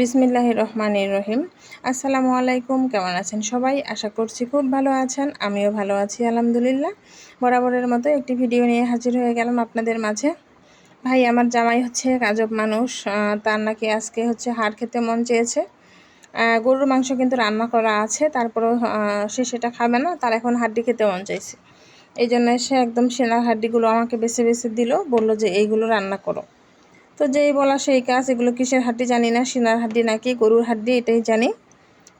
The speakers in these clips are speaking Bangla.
বিসমিল্লাহ রহমান রহিম। আসসালামু আলাইকুম, কেমন আছেন সবাই? আশা করছি খুব ভালো আছেন, আমিও ভালো আছি, আলহামদুলিল্লাহ। বরাবরের মতো একটি ভিডিও নিয়ে হাজির হয়ে গেলাম আপনাদের মাঝে। ভাই, আমার জামাই হচ্ছে কাজব মানুষ তার নাকি আজকে হচ্ছে হাড় খেতে মন চেয়েছে। গরুর মাংস কিন্তু রান্না করা আছে, তারপরেও সে সেটা খাবে না, তার এখন হাড্ডি খেতে মন চাইছে। এই জন্য সে একদম সেনার হাড্ডিগুলো আমাকে বেছে বেছে দিল, বলল যে এইগুলো রান্না করো। তো যেই বলা সেই কাজ, এগুলো কিসের হাড্ডি জানি না, সিনার হাড্ডি নাকি গরুর হাড্ডি, এটাই জানি।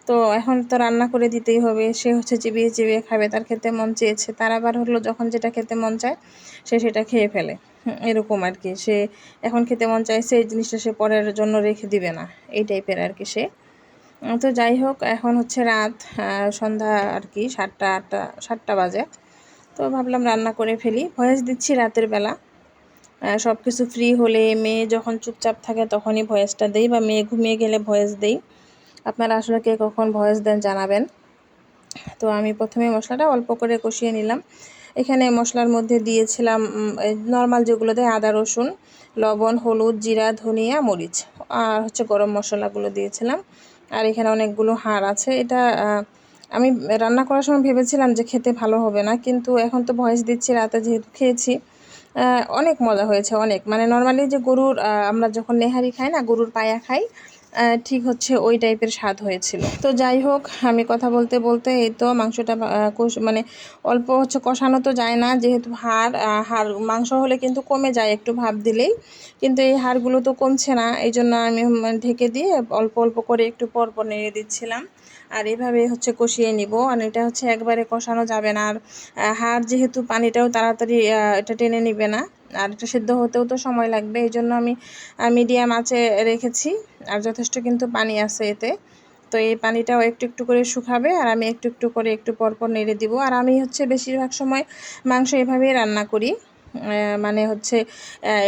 তো এখন তো রান্না করে দিতেই হবে, সে হচ্ছে চিবিয়ে চিবিয়ে খাবে, তার খেতে মন চেয়েছে। তার আবার হলো যখন যেটা খেতে মন চায়, সে সেটা খেয়ে ফেলে। এরকম আর কি। সে এখন খেতে মন চাইছে এই জিনিসটা সে পরের জন্য রেখে দিবে না। এই টাইপের আর কি সে। তো যাই হোক, এখন হচ্ছে রাত সন্ধ্যা আর কি, সাতটা আটটা, সাতটা বাজে। তো ভাবলাম রান্না করে ফেলি। ভয়েস দিচ্ছি রাতের বেলা। সব কিছু ফ্রি হলে মেয়ে যখন চুপচাপ থাকে তখনই ভয়েসটা দেই বা মেয়ে ঘুমিয়ে গেলে ভয়েস দেই। আপনারা আসলে কে কখন ভয়েস দেন জানাবেন। তো আমি প্রথমে মশলাটা অল্প করে কষিয়ে নিলাম। এখানে মশলার মধ্যে দিয়েছিলাম নর্মাল যেগুলো দেয় আদা, রসুন, লবণ, হলুদ, জিরা, ধনিয়া, মরিচ আর হচ্ছে গরম মশলাগুলো দিয়েছিলাম। আর এখানে অনেকগুলো হাড় আছে। এটা আমি রান্না করার সময় ভেবেছিলাম যে খেতে ভালো হবে না, কিন্তু এখন তো ভয়েস দিচ্ছি, রাতে যেহেতু খেয়েছি অনেক মজা হয়েছে, অনেক। মানে নর্মালি যে গরুর আমরা যখন নেহারি খাই না, গরুর পায়া খাই ঠিক হচ্ছে ওই টাইপের স্বাদ হয়েছিল। তো যাই হোক, আমি কথা বলতে বলতে এই তো মাংসটা মানে অল্প হচ্ছে কষানো তো যায় না, যেহেতু হাড় হাড়, মাংস হলে কিন্তু কমে যায় একটু ভাব দিলেই। কিন্তু এই হাড়গুলো তো কমছে না, এই জন্য আমি ঢেকে দিয়ে অল্প অল্প করে একটু পরপর নেড়ে দিচ্ছিলাম। আর এভাবে হচ্ছে কষিয়ে নিব, আর এটা হচ্ছে একবারে কষানো যাবে না। আর হাড় যেহেতু পানিটাও তাড়াতাড়ি এটা টেনে নিবে না। আর এটা সেদ্ধ হতেও তো সময় লাগবে, এই জন্য আমি মিডিয়াম আঁচে রেখেছি। আর যথেষ্ট কিন্তু পানি আছে এতে। তো এই পানিটাও একটু একটু করে শুকাবে আর আমি একটু একটু করে একটু পরপর নেড়ে দিব। আর আমি হচ্ছে বেশিরভাগ সময় মাংস এভাবেই রান্না করি। মানে হচ্ছে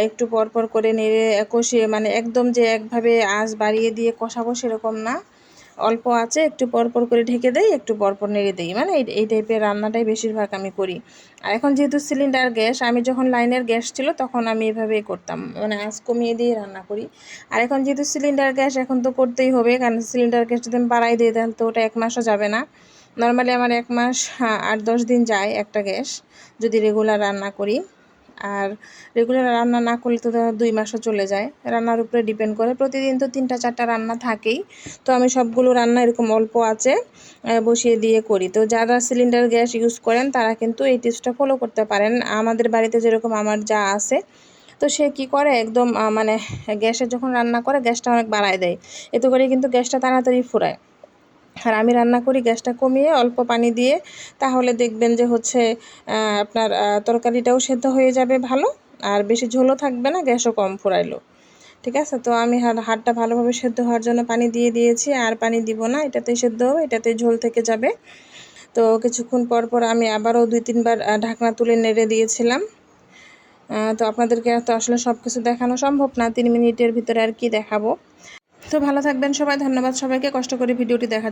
একটু পরপর করে নেড়ে কষিয়ে মানে একদম যে একভাবে আঁচ বাড়িয়ে দিয়ে কষাবো সেরকম না। অল্প আছে, একটু পরপর করে ঢেকে দেই, একটু পরপর নেড়ে দিই। মানে এই টাইপের রান্নাটাই বেশিরভাগ আমি করি। আর এখন যেহেতু সিলিন্ডার গ্যাস, আমি যখন লাইনের গ্যাস ছিল তখন আমি এভাবেই করতাম। মানে আঁচ কমিয়ে দিয়ে রান্না করি। আর এখন যেহেতু সিলিন্ডার গ্যাস, এখন তো করতেই হবে। কারণ সিলিন্ডার গ্যাস যদি আমি বাড়াই দিই, তাহলে তো ওটা এক মাসও যাবে না। নর্মালি আমার এক মাস আট, দশ দিন যায় একটা গ্যাস, যদি রেগুলার রান্না করি। আর রেগুলার রান্না না করলে তো দুই মাসও চলে যায়। রান্নার উপরে ডিপেন্ড করে। প্রতিদিন তো তিনটা চারটা রান্না থাকেই। তো আমি সবগুলো রান্না এরকম অল্প আছে বসিয়ে দিয়ে করি। তো যারা সিলিন্ডার গ্যাস ইউজ করেন, তারা কিন্তু এই টিপসটা ফলো করতে পারেন। আমাদের বাড়িতে যেরকম আমার যা আছে, তো সে কি করে? একদম মানে গ্যাসে যখন রান্না করে, গ্যাসটা অনেক বাড়ায় দেয়। এতে করে কিন্তু গ্যাসটা তাড়াতাড়ি ফুরায়। আর আমি রান্না করি গ্যাসটা কমিয়ে অল্প পানি দিয়ে, তাহলে দেখবেন যে হচ্ছে আপনার তরকারিটাও সেদ্ধ হয়ে যাবে ভালো, আর বেশি ঝোলও থাকবে না, গ্যাসও কম ফুরাইলো। ঠিক আছে? তো আমি হাড়টা ভালোভাবে সেদ্ধ হওয়ার জন্য পানি দিয়ে দিয়েছি, আর পানি দিব না, এটাতেই সেদ্ধ হবে, এটাতেই ঝোল থেকে যাবে। তো কিছুক্ষণ পর পর আমি আবারও দুই তিনবার ঢাকনা তুলে নেড়ে দিয়েছিলাম। তো আপনাদেরকে তো আসলে সব কিছু দেখানো সম্ভব না, তিন মিনিটের ভিতরে আর কি দেখাবো। তো ভালো থাকবেন সবাই, ধন্যবাদ সবাইকে, কষ্ট করে ভিডিওটি দেখা